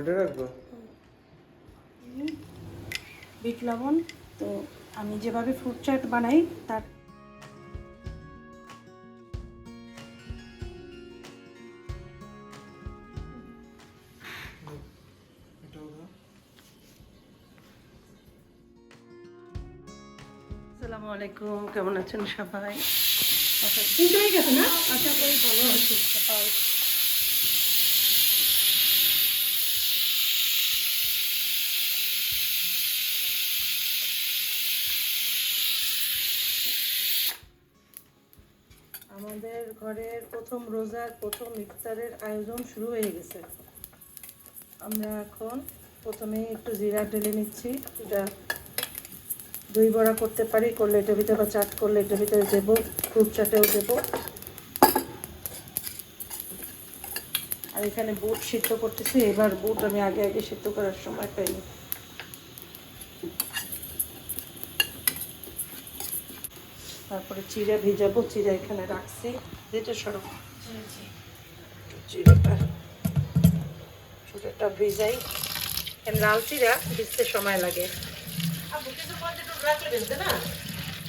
হোল্ডে রাখব? বিট লবণ। তো আমি যেভাবে ফ্রুট চাট বানাই তার আসসালামু আলাইকুম কেমন আছেন সবাই? আচ্ছা তিনটে হয়ে গেছে না আশা করি ভালো আছে সবাই। আমাদের ঘরের প্রথম রোজার প্রথম ইফতারের আয়োজন শুরু হয়ে গেছে। আমরা এখন প্রথমে একটু জিরা ঢেলে নিচ্ছি। এটা দই বড়া করতে পারি, করলে এটার ভিতরে বা চাট করলে এটার ভিতরে দেবো ফ্রুট চাটেও দেবো। আর এখানে বুট সিদ্ধ করতেছি, এবার বুট আমি আগে আগে সিদ্ধ করার সময় পাইনি তারপরে চিড়া ভিজাবো চিড়া এখানে রাখছি। যেটা সরব চিড়াটা চিড়াটা ভিজাই। লাল চিড়া ভিজতে সময় লাগে।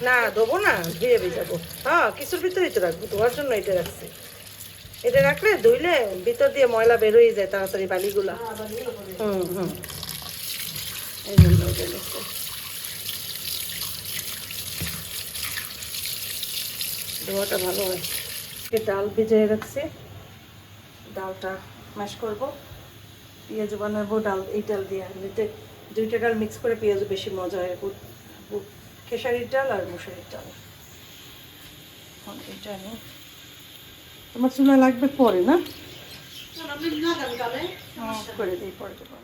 না? দেবো না ধুয়ে ভিজাবো। হ্যাঁ কিছুর ভিতরেই তো রাখব ধোয়ার জন্য এটা রাখছি। এটা রাখলে ধুইলে ভিতর দিয়ে ময়লা বেরোয় যায় তাড়াতাড়ি বালিগুলা। হুম হুম। এই জন্য ধোয়াটা ভালো হয়। এ ডাল ভিজিয়ে রাখছি। ডালটা ম্যাশ করব। পেঁয়াজ বানাবো ডাল এই ডাল দিয়ে। এমনিতে দুইটা ডাল মিক্স করে পেঁয়াজ বেশি মজা হয়। খেসারির ডাল আর মুসুরির ডাল। এখন এটা আমি তোমার চুলা লাগবে পরে না? হ্যাঁ, করে দিই পরে দেবো।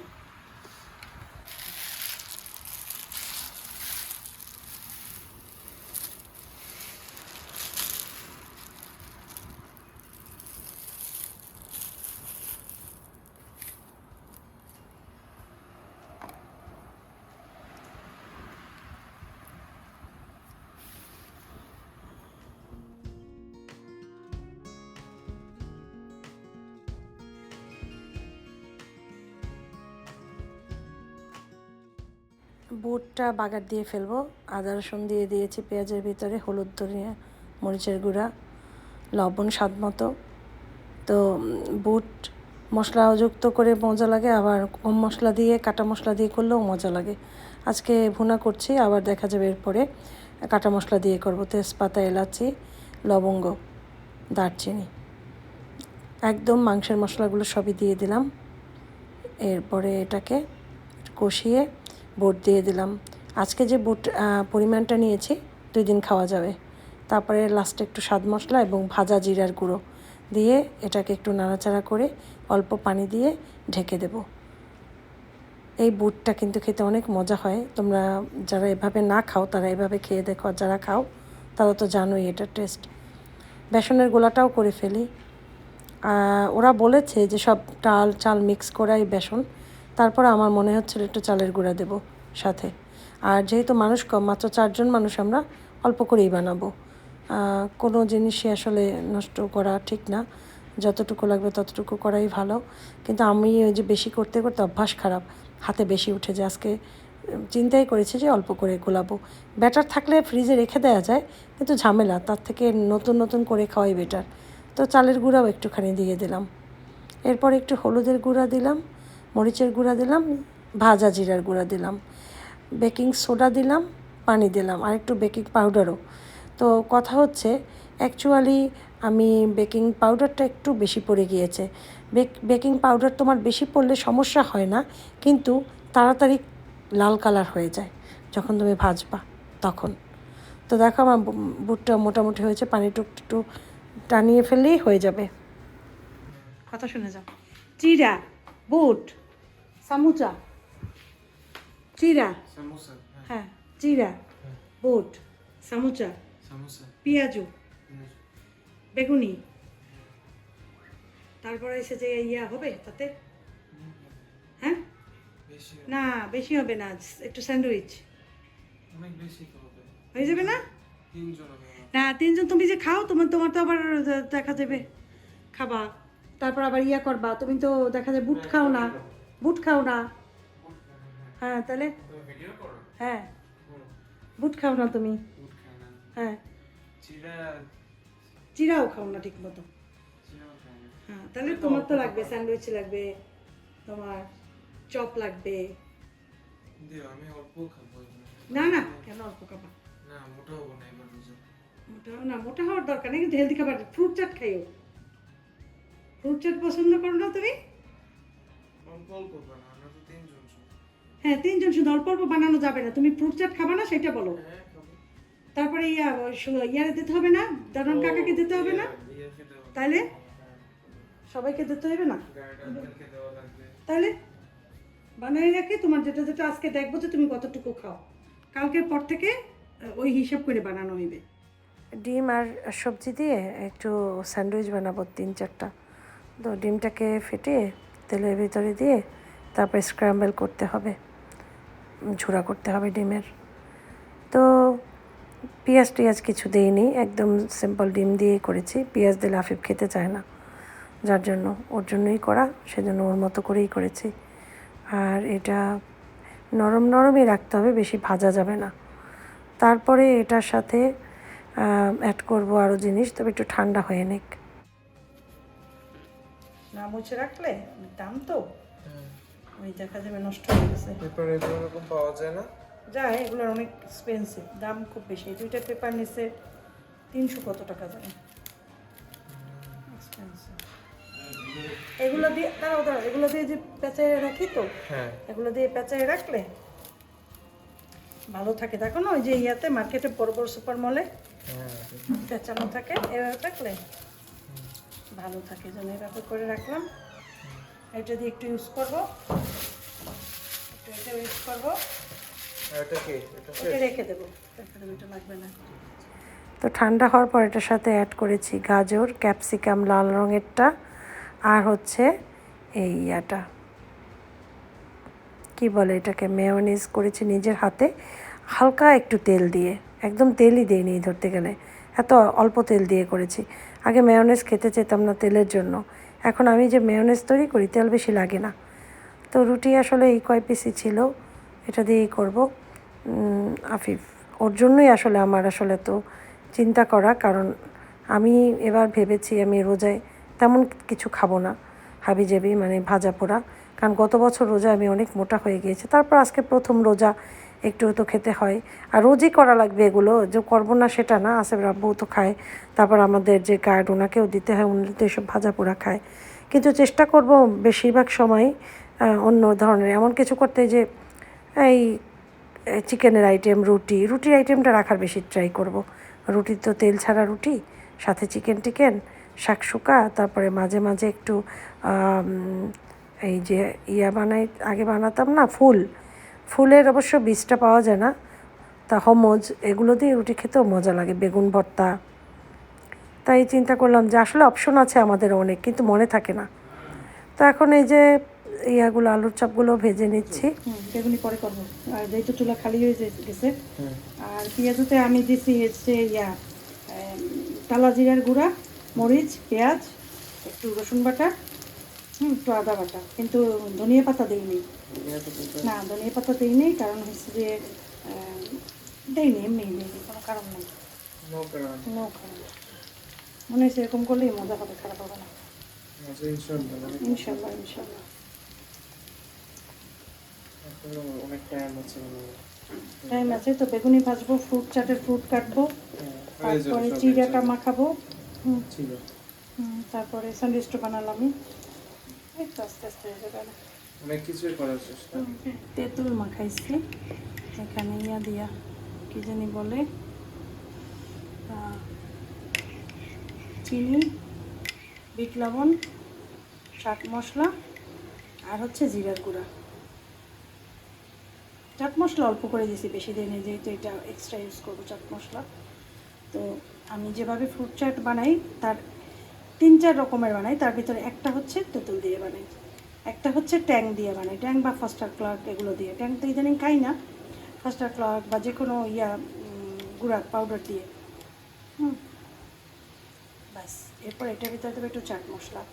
বুটটা বাগার দিয়ে ফেলব। আদা, রসুন দিয়ে দিয়েছি পেঁয়াজের ভিতরে, হলুদ, ধনিয়া, মরিচের গুঁড়া, লবণ স্বাদ মতো। তো বুট মশলা যুক্ত করে মজা লাগে, আবার কম মশলা দিয়ে, কাটা মশলা দিয়ে করলেও মজা লাগে। আজকে ভুনা করছি, আবার দেখা যাবে এরপরে কাটা মশলা দিয়ে করব। তেজপাতা, এলাচি, লবঙ্গ, দারচিনি। একদম মাংসের মশলাগুলো সবই দিয়ে দিলাম। এরপরে এটাকে কষিয়ে বুট দিয়ে দিলাম। আজকে যে বুট পরিমাণটা নিয়েছি, দুই দিন খাওয়া যাবে। তারপরে লাস্টে একটু স্বাদ মশলা এবং ভাজা জিরার গুঁড়ো দিয়ে এটাকে একটু নাড়াচাড়া করে অল্প পানি দিয়ে ঢেকে দেব। এই বুটটা কিন্তু খেতে অনেক মজা হয়। তোমরা যারা এভাবে না খাও, তারা এভাবে খেয়ে দেখো। যারা খাও, তারা তো জানোই এটা টেস্ট বেসনের গোলাটাও করে ফেলি। ওরা বলেছে যে সব ডাল, চাল মিক্স করাই বেসন। তারপর আমার মনে হচ্ছিল একটু চালের গুঁড়া দেব সাথে। আর যেহেতু মানুষ কম, মাত্র চারজন মানুষ আমরা অল্প করেই বানাবো। কোনো জিনিসই আসলে নষ্ট করা ঠিক না। যতটুকু লাগবে ততটুকু করাই ভালো। কিন্তু আমি ওই যে বেশি করতে করতে অভ্যাস খারাপ, হাতে বেশি উঠে যে আজকে চিন্তাই করেছি যে অল্প করে গোলাবো। ব্যাটার থাকলে ফ্রিজে রেখে দেওয়া যায়, কিন্তু ঝামেলা, তার থেকে নতুন নতুন করে খাওয়াই বেটার তো চালের গুঁড়াও একটুখানি দিয়ে দিলাম। এরপর একটু হলুদের গুঁড়া দিলাম। মরিচের গুঁড়া দিলাম, ভাজা জিরার গুঁড়া দিলাম, বেকিং সোডা দিলাম, পানি দিলাম, আর একটু বেকিং পাউডারও। তো কথা হচ্ছে অ্যাকচুয়ালি আমি বেকিং পাউডারটা একটু বেশি পড়ে গিয়েছে। বেক- পাউডার তোমার বেশি পড়লে সমস্যা হয় না, কিন্তু তাড়াতাড়ি লাল কালার হয়ে যায় যখন তুমি ভাজবা, তখন। তো দেখো আমার বুটটা মোটামুটি হয়েছে, পানি পানিটুক একটু টানিয়ে ফেললেই হয়ে যাবে। কথা শুনে যাও। চিরা বুট। সামুচা। চিরা। হ্যাঁ। হ্যাঁ চিরা। বুট সামুচা। পেঁয়াজু। বেগুনি। তারপরে এসে যে ইয়া হবে তাতে? হ্যাঁ? না বেশি হবে না একটু স্যান্ডউইচ। হয়ে যাবে না। না তিনজন তুমি যে খাও তোমার তোমার তো আবার দেখা যাবে। খাবা। তারপর আবার ইয়া করবা তুমি তো দেখা যায় বুট খাও না। বুট খাও না। হ্যাঁ। তাহলে? হ্যাঁ। বুট খাও না তুমি। হ্যাঁ। চিরাও খাও না ঠিক মতো হ্যাঁ তাহলে তোমার তো লাগবে স্যান্ডউইচ লাগবে তোমার চপ লাগবে। অল্প খাব না না কেন অল্প খাবা? না মোটা হব না এবার মোটা না মোটা হওয়ার দরকার নেই কিন্তু হেলদি খাবার ফ্রুট চাট খাইও। ফ্রুট চাট পছন্দ করো না তুমি? হ্যাঁ তিনজন শুধু অল্প অল্প বানানো যাবে না। তুমি ফ্রুট চাট খাবা না সেটা বলো। হ্যাঁ তারপরে ইয়া ইয়ারে দিতে হবে না? দারুণ কাকাকে দিতে হবে না? হবে। তাইলে? হ্যাঁ সবাইকে দিতে হবে না? তাহলে বানাই রাখি তোমার যেটা যেটা আজকে দেখব যে তুমি কতটুকু খাও। কালকের পর থেকে ওই হিসাব করে বানানো হইবে। ডিম আর সবজি দিয়ে একটু স্যান্ডউইচ বানাবো তিন চারটা। তো ডিমটাকে ফেটিয়ে তেলের ভিতরে দিয়ে তারপরে স্ক্র্যাম্বল করতে হবে। ঝুরা করতে হবে ডিমের। তো পেঁয়াজ টিয়াজ কিছু দিইনি, একদম সিম্পল ডিম দিয়েই করেছি। পেঁয়াজ দিলে আফিফ খেতে চায় না, যার জন্য ওর জন্যই করা, সেজন্য ওর মতো করেই করেছি। আর এটা নরম নরমই রাখতে হবে, বেশি ভাজা যাবে না। তারপরে এটার সাথে অ্যাড করব আরও জিনিস, তবে একটু ঠান্ডা হয়ে নিক। না মুছে রাখলে? দাম তো? ওই দেখা যাবে নষ্ট হয়ে গেছে। পেপার এগুলো এরকম পাওয়া যায় না? যায় এগুলোর অনেক এক্সপেন্সিভ দাম খুব বেশি। দুইটা পেপার নিছে তিনশো কত টাকা এক্সপেন্সিভ এগুলো দিয়ে দাঁড়াও দাঁড়াও এগুলো দিয়ে যে পেঁচায় রাখি তো হ্যাঁ। এগুলো দিয়ে পেঁচায় রাখলে ভালো থাকে। দেখো না ওই যে ইয়াতে মার্কেটে বড় বড় সুপার মলে হ্যাঁ। পেঁচানো থাকে এভাবে থাকলে ভালো থাকে যেন এভাবে করে রাখলাম। এটা দিয়ে একটু ইউজ করব একটু এটা ইউজ করব। আর এটা কি? এটা এটা রেখে দেবো। রেখে দেবো এটা লাগবে না। তো ঠান্ডা হওয়ার পর এটার সাথে অ্যাড করেছি গাজর ক্যাপসিকাম লাল রঙেরটা আর হচ্ছে এই ইয়াটা। কি বলে এটাকে? মেয়নিজ করেছি নিজের হাতে হালকা একটু তেল দিয়ে। একদম তেলই দিইনি ধরতে গেলে। এত অল্প তেল দিয়ে করেছি। আগে মেয়নেজ খেতে চেতাম না তেলের জন্য। এখন আমি যে মেয়নেজ তৈরি করি, তেল বেশি লাগে না। তো রুটি আসলে এই কয় পিসই ছিল, এটা দিয়েই করব। আফিফ, ওর জন্যই আসলে আমার আসলে তো চিন্তা করা, কারণ আমি এবার ভেবেছি আমি রোজায় তেমন কিছু খাব না, হাবি হাবিজাবি মানে ভাজা পোড়া। কারণ গত বছর রোজা আমি অনেক মোটা হয়ে গিয়েছি। তারপর আজকে প্রথম রোজা একটু তো খেতে হয়। আর রোজই করা লাগবে এগুলো। যে করব না সেটা না আসেফ রাব্বু তো খায়। তারপর আমাদের যে গার্ড ওনাকেও দিতে হয়, উনি তো এসব ভাজা পোড়া খায়। কিন্তু চেষ্টা করব বেশিরভাগ সময় অন্য ধরনের। এমন কিছু করতে যে, এই চিকেনের আইটেম রুটি, রুটির আইটেমটা রাখার বেশি ট্রাই করব। রুটি তো তেল ছাড়া রুটি, সাথে চিকেন টিকেন শাকশুকা তারপরে মাঝে মাঝে একটু এই যে ইয়া বানাই, আগে বানাতাম না, ফুল। ফুলের অবশ্য বীজটা পাওয়া যায় না। তা হমজ এগুলো দিয়ে রুটি খেতেও মজা লাগে বেগুন ভর্তা। তাই চিন্তা করলাম যে আসলে অপশন আছে আমাদের অনেক কিন্তু মনে থাকে না। তো এখন এই যে ইয়াগুলো আলুর চপগুলো ভেজে নিচ্ছি। বেগুনি পরে করব। আর যেহেতু চুলা খালি হয়ে গেছে। আর পেঁয়াজতে আমি দিছি হচ্ছে ইয়া টালা জিরার গুঁড়া মরিচ পেঁয়াজ একটু রসুন বাটা হুম একটু আদা বাটা। কিন্তু ধনিয়া পাতা দিইনি। না ধনিয়া পাতা দিইনি কারণ হচ্ছে যে আম, দেইনি এমনি দিইনি কোনো কারণ নেই। নো কারণ। কোনো কারণ। নেই। মনে হচ্ছে এরকম করলেই মজা হবে খারাপ হবে না। ইনশাল্লাহ ইনশাল্লাহ অনেক টাইম আছে। টাইম আছে তো বেগুনি ভাজবো ফ্রুট চাটের ফ্রুট কাটবো হ্যাঁ, হয়ে তারপরে চিড়াটা মাখাবো তারপরে স্যান্ডউইচটা বানালামই। এই তো আস্তে আস্তে হয়ে যাবে। না অনেক কিছুই করার চেষ্টা তেঁতুল মাখাইছি। এখানে ইয়া দিয়া, কি জানি বলে চিনি, বিট লবণ, চাট মশলা, আর হচ্ছে জিরার গুঁড়া। চাট মশলা অল্প করে দিয়েছি বেশি দিনে যেহেতু এটা এক্সট্রা ইউজ করব চাট মশলা। তো আমি যেভাবে ফ্রুট চাট বানাই, তার তিন চার রকমের বানাই, তার ভিতরে একটা হচ্ছে তেঁতুল দিয়ে বানাই। একটা হচ্ছে ট্যাং দিয়ে বানাই ট্যাং বা ফাস্টার ক্লার্ক এগুলো দিয়ে। ট্যাং তো ইদানিং খাই না, ফাস্টার ক্লার্ক বা যে কোনো ইয়া গুঁড়া পাউডার দিয়ে। হুম। ব্যাস, এরপর এটার ভিতরে দেবো একটু চাট মশলা।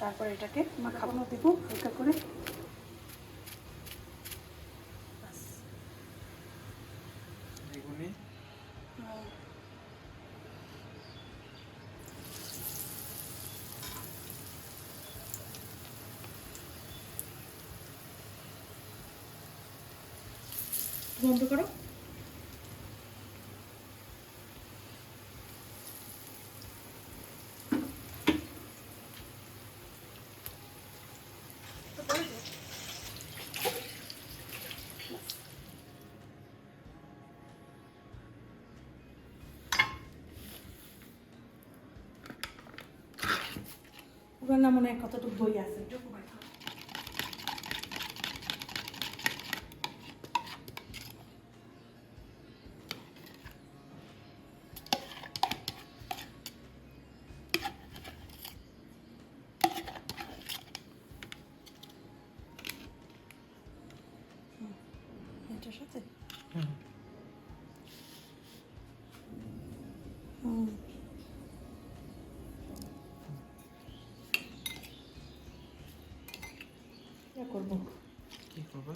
তারপর এটাকে মাখানো দেবো হালকা করে বন্ধ করো ওখানে না মনে হয় কতটুকু বই আছে। হুম, সাথে করব। কি করবে?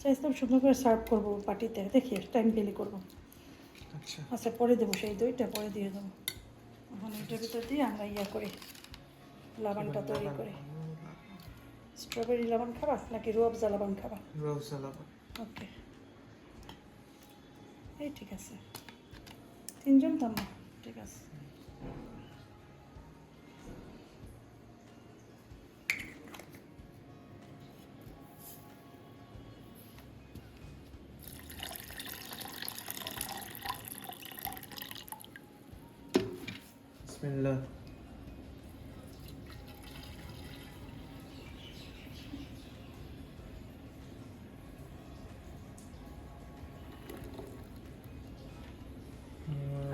চাইছিলাম সুন্দর করে সার্ভ করব পার্টিতে দেখি টাইম পেলে করব। আচ্ছা। আচ্ছা পরে দেবো সেই দইটা পরে দিয়ে দেবো। এখন এটার ভিতর দিয়ে আমরা ইয়া করি লবণটা তৈরি করি। স্ট্রবেরি লবণ খাবা নাকি রুয়াবজা লবণ খাবা? রোজ সালাবা ওকে এই ঠিক আছে। তিনজন তো ঠিক আছে। বিসমিল্লাহ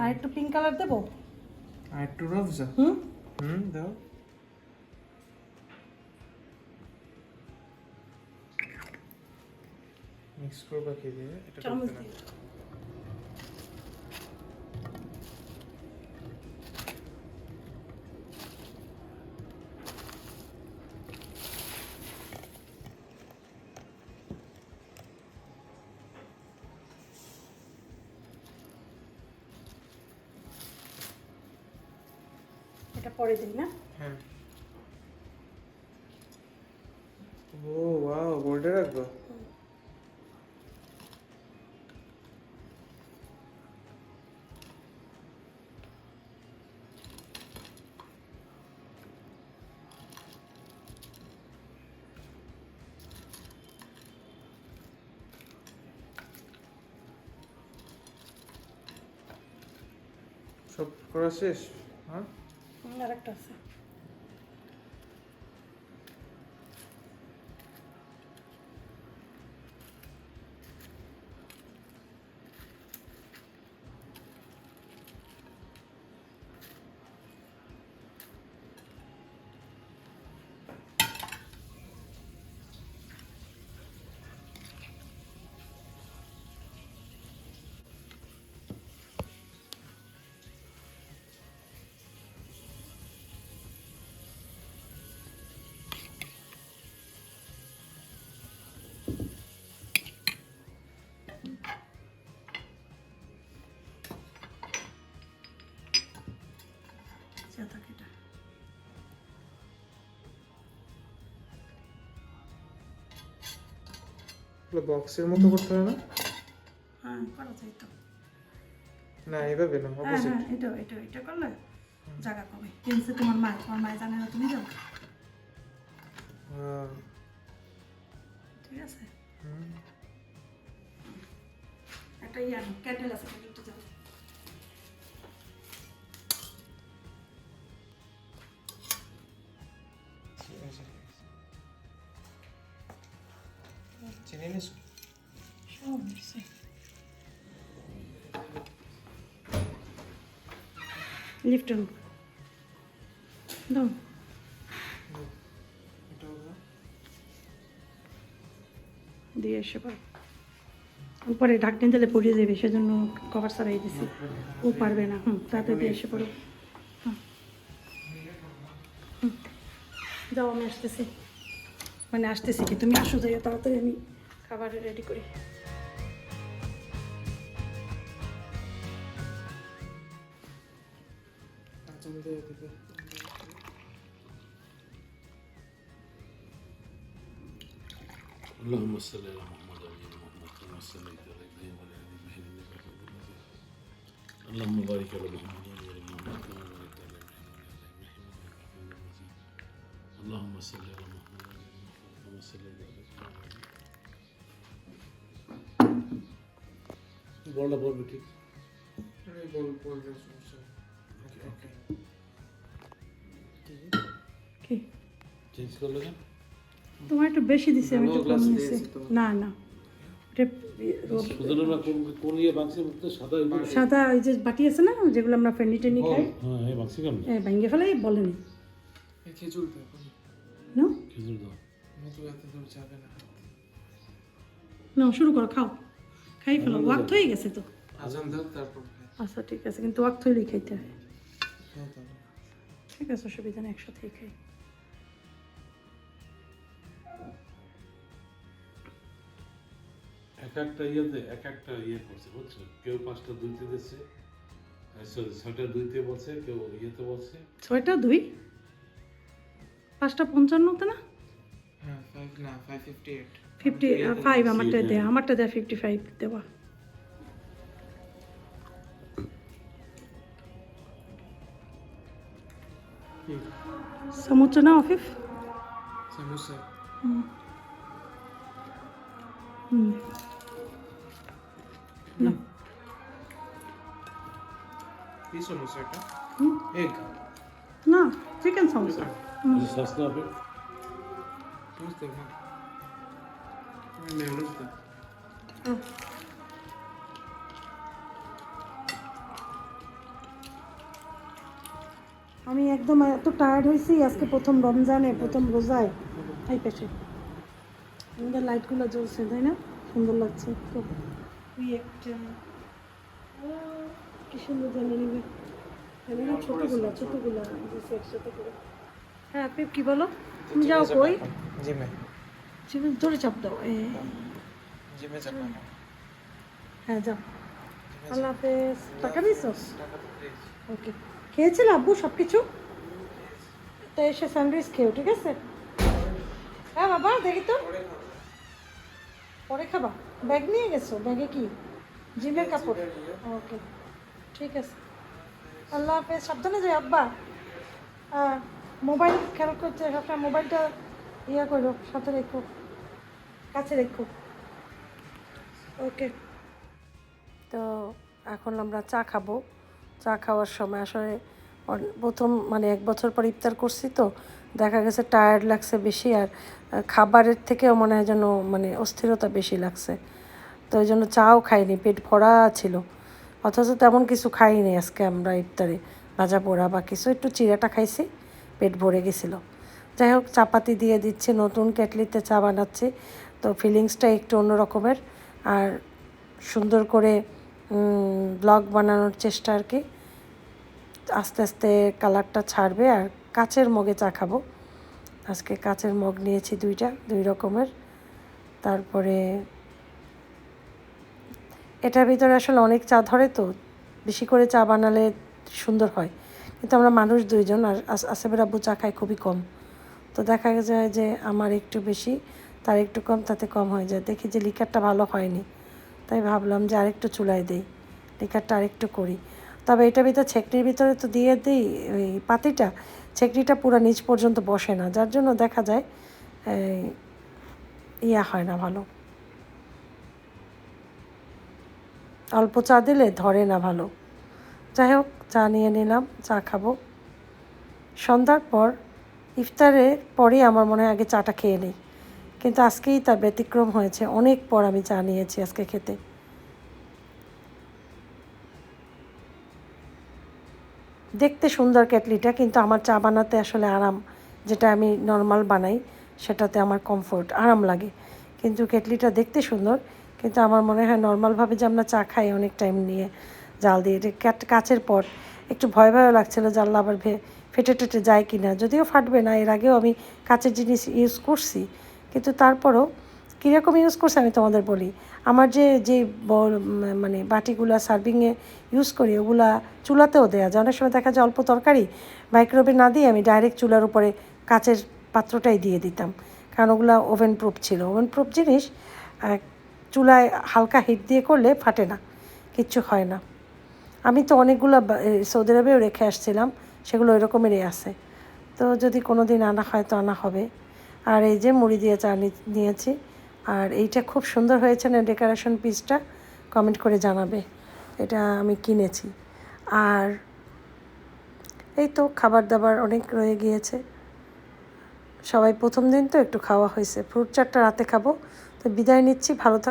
আর একটু পিঙ্ক কালার দেবো? আর একটু রোজা হুম? হুম দাও মিক্স করবা কি দিয়ে? এটা পরে দিই না? হ্যাঁ। ও ওয়াও বোর্ডে রাখবা? সব করা শেষ? হ্যাঁ হুম, বক্সের মতো করতে হবে না? হ্যাঁ করা যায় তো। না এইভাবে না হ্যাঁ অপোজিট হ্যাঁ এটা এটা এটা করলে জায়গা কমে। কিনছে তোমার মা তোমার মায় জানে না তুমি যাও। ঠিক আছে। একটা ইয়ে আনো ক্যান্ডেল আছে একটু যাও লিফটন দাও। দিয়ে এসে পারো উপরে ঢাকনি দিলে পড়িয়ে দেবে, সেজন্য কভার সারাই দিছি। ও পারবে না। হুম, তাড়াতাড়ি দিয়ে এসে পড়ো। যাও, আমি আসতেছি। মানে আসতেছি কি? তুমি আসো যাই তাড়াতাড়ি আমি খাবার রেডি করি। আচমকা দিতে اللهم صل على محمد وعلى ال محمد كما صليت صليت على ابراهيم وعلى ال ابراهيم انك حميد مجيد اللهم بارك على محمد وعلى ال محمد كما باركت على ابراهيم وعلى ال ابراهيم انك حميد مجيد اللهم صل على محمد وعلى ال محمد كما صليت على ابراهيم বড়টা পড়বে ঠিক আমি বল বললে সমস্যা ওকে ওকে কি? চেঞ্জ করলে কেন? তোমার একটু বেশি দিছে আমি একটু কম নিছি না না। ইয়ে সাদা? ওই যে বাটি আছে না যেগুলো আমরা ফেনি টেনি খাই? হ্যাঁ ভেঙে ফেলাই বলেনি। খেজুর না? খেজুর দাও। না। না শুরু করো খাও। খাই ফেলো ওয়াক্ত হয়ে গেছে তো। আজান দাও তারপর আচ্ছা ঠিক আছে কিন্তু ওয়াক্ত হইলেই খাইতে হয়। ঠিক আছে অসুবিধা নেই একসাথেই খাই। এক একটা ইয়েতে এক একটা ইয়ে করছে বুঝছ? কেউ পাঁচটা দুইতে দিচ্ছে সরি ছয়টা দুইতে বলছে কেউ ইয়েতে বলছে। ছয়টা দুই? পাঁচটা পঞ্চান্নতে না? হ্যাঁ ফাইভ ফিফটি আমারটা দেয় আমারটা দেয় ফিফটি ফাইভ দেওয়া। সমুচ্চ না অফিফ? সমোসা হুম। কি সমোসা এটা? এগ না চিকেন হবে? মেয়নিজ আমি একদম এত টায়ার্ড হয়েছি আজকে প্রথম রমজানে প্রথম রোজায় এই পেটে। আমাদের লাইটগুলো জ্বলছে তাই না? সুন্দর লাগছে। খুব একটা কি সুন্দর জানি নিবে না ছোটোগুলো ছোটোগুলো একসাথে করে। হ্যাঁ আপনি কি বলো? তুমি যাও কই? জিমে। চিকেন ধরে চাপ দাও এ। জিমে যাব হ্যাঁ যাও। আল্লাহ হাফেজ। টাকা দিয়েছ? ওকে। খেয়েছিল আব্বু সব কিছু তো এসে স্যান্ডউইচ খেও ঠিক আছে? হ্যাঁ বাবা দেখি তো। পরে খাবা। ব্যাগ নিয়ে গেছো? ব্যাগে কি? জিমের কাপড়? ওকে। ঠিক আছে। আল্লাহ হাফেজ, সাবধানে যাই আব্বা। মোবাইল খেয়াল করছে সবসময় মোবাইলটা ইয়ে করো, সাথে রেখো, কাছে রেখো। ওকে তো এখন আমরা চা খাব। চা খাওয়ার সময় আসলে প্রথম মানে এক বছর পর ইফতার করছি তো, দেখা গেছে টায়ার্ড লাগছে বেশি আর খাবারের থেকেও মনে হয় যেন মানে অস্থিরতা বেশি লাগছে। তো ওই জন্য চাও খাইনি, পেট ভরা ছিল। অথচ তেমন কিছু খাইনি আজকে আমরা ইফতারে, ভাজা পোড়া বা কিছু। একটু চিড়াটা খাইছি, পেট ভরে গেছিল। যাই হোক, চাপাতি দিয়ে দিচ্ছি, নতুন কেটলিতে চা বানাচ্ছি। তো ফিলিংসটা একটু অন্য রকমের আর সুন্দর করে ব্লগ বানানোর চেষ্টা আর কি। আস্তে আস্তে কালারটা ছাড়বে আর কাচের মগে চা খাব। আজকে কাচের মগ নিয়েছি দুইটা, দুই রকমের। তারপরে এটার ভিতরে আসলে অনেক চা ধরে তো, বেশি করে চা বানালে সুন্দর হয়। কিন্তু আমরা মানুষ দুইজন আর আস- আসেবের আব্বু চা খায় খুবই কম। তো দেখা যায় যে আমার একটু বেশি, তার একটু কম, তাতে কম হয়ে যায়। দেখি যে লিকারটা ভালো হয়নি। তাই ভাবলাম যে আরেকটু চুলায় দিই, লিকারটা আরেকটু করি। তবে এটা ভিতরে ছেকনির ভিতরে তো দিয়ে দিই ওই পাতিটা ছেকনিটা পুরো নিচ পর্যন্ত বসে না। যার জন্য দেখা যায় ইয়া হয় না ভালো। অল্প চা দিলে ধরে না ভালো। যাই হোক, চা নিয়ে নিলাম, চা খাব। সন্ধ্যার পর, ইফতারের পরেই আমার মনে হয় আগে চাটা খেয়ে নিই। কিন্তু আজকেই তার ব্যতিক্রম হয়েছে। অনেক পর আমি চা নিয়েছি আজকে খেতে। দেখতে সুন্দর কেটলিটা, কিন্তু আমার চা বানাতে আসলে আরাম, যেটা আমি নর্মাল বানাই, সেটাতে আমার কমফোর্ট আরাম লাগে। কিন্তু কেটলিটা দেখতে সুন্দর কিন্তু আমার মনে হয় নর্মালভাবে যে আমরা চা খাই অনেক টাইম নিয়ে জাল দিয়ে, এটা কাচের পট। একটু ভয় ভয়ও লাগছিল জানলা আবার ফেটে টেটে যায় কি না যদিও ফাটবে না, এর আগেও আমি কাচের জিনিস ইউজ করছি। কিন্তু তারপরও কীরকম ইউজ করছি আমি তোমাদের বলি। আমার যে যে মানে বাটিগুলা সার্ভিংয়ে ইউজ করি, ওগুলা চুলাতেও দেওয়া যায়। অনেক সময় দেখা যায় অল্প তরকারি মাইক্রোওয়েভে না দিয়ে আমি ডাইরেক্ট চুলার উপরে কাচের পাত্রটাই দিয়ে দিতাম। কারণ ওগুলো ওভেন প্রুফ ছিল। ওভেন প্রুফ জিনিস চুলায় হালকা হিট দিয়ে করলে ফাটে না, কিচ্ছু হয় না। আমি তো অনেকগুলো সৌদি আরবেও রেখে আসছিলাম, সেগুলো ওই রকমেরই আছে। তো যদি কোনো দিন আনা হয় তো আনা হবে। আর এই যে মুড়ি দিয়ে চা নিয়েছি, আর এইটা খুব সুন্দর হয়েছে না ডেকোরেশন পিসটা, কমেন্ট করে জানাবে। এটা আমি কিনেছি। আর এই তো খাবার দাবার অনেক রয়ে গিয়েছে। সবাই প্রথম দিন তো একটু খাওয়া হয়েছে। ফ্রুট চাটটা রাতে খাব। তো বিদায় নিচ্ছি, ভালো থাক